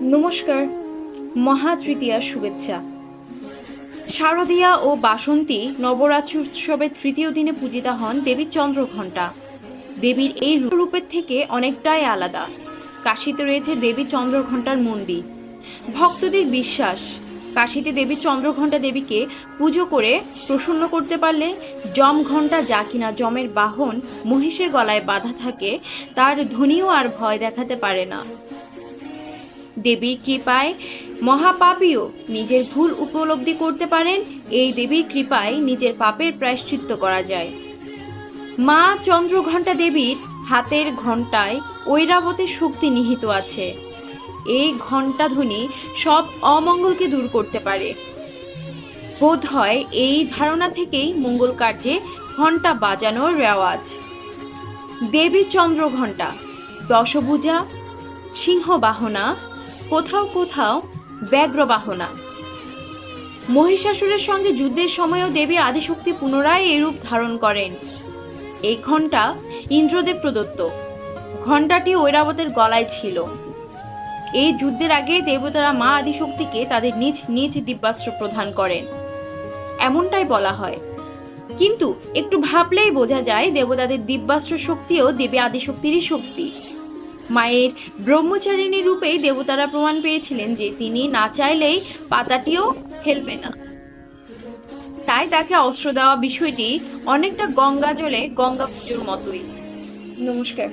নমস্কার মহা তৃতীয়ার শুভেচ্ছা। শারদীয়া ও বাসন্তী নবরাত্রি উৎসবের তৃতীয় দিনে পূজিতা হন দেবীর চন্দ্রঘণ্টা। দেবীর এই রূপের থেকে অনেকটাই আলাদা। কাশীতে রয়েছে দেবী চন্দ্রঘণ্টার মন্দির। ভক্তদের বিশ্বাস, কাশীতে দেবী চন্দ্রঘণ্টা দেবীকে পুজো করে প্রসন্ন করতে পারলে জম ঘণ্টা যা কিনা জমের বাহন মহিষের গলায় বাঁধা থাকে, তার ধ্বনিও আর ভয় দেখাতে পারে না। দেবীর কৃপায় মহাপাপীও নিজের ভুল উপলব্ধি করতে পারেন, এই দেবীর কৃপায় নিজের পাপের প্রায়শ্চিত্ত করা যায়। মা চন্দ্রঘণ্টা দেবীর হাতের ঘণ্টায় ঐরাবতের শক্তি নিহিত আছে। এই ঘণ্টা ধ্বনি সব অমঙ্গলকে দূর করতে পারে। বোধ হয় এই ধারণা থেকেই মঙ্গল কার্যে ঘণ্টা বাজানোর রেওয়াজ। দেবী চন্দ্রঘণ্টা, দশভুজা, সিংহবাহনা কোথাও কোথাও ব্যাঘ্রবাহনা মহিষাসুরের সঙ্গে যুদ্ধের সময়ও দেবী আদিশক্তি পুনরায় এই রূপ ধারণ করেন। এই ঘণ্টা ইন্দ্রদেব প্রদত্ত। ঘণ্টাটি ঐরাবতের গলায় ছিল। এই যুদ্ধের আগে দেবতারা মা আদিশক্তিকে তাদের নিজ নিজ দিব্যাস্ত্র প্রদান করেন। এমনটাই বলা হয়। কিন্তু একটু ভাবলেই বোঝা যায় দেবতাদের দিব্যাস্ত্র শক্তিও দেবী আদিশক্তিরই শক্তি। মায়ের ব্রহ্মচারিণী রূপে দেবতারা প্রমাণ পেয়েছিলেন যে তিনি না চাইলেই পাতাটিও হেলবে না। তাই তাকে অস্ত্র দেওয়া বিষয়টি অনেকটা গঙ্গা জলে গঙ্গা পুজোর মতোই। নমস্কার।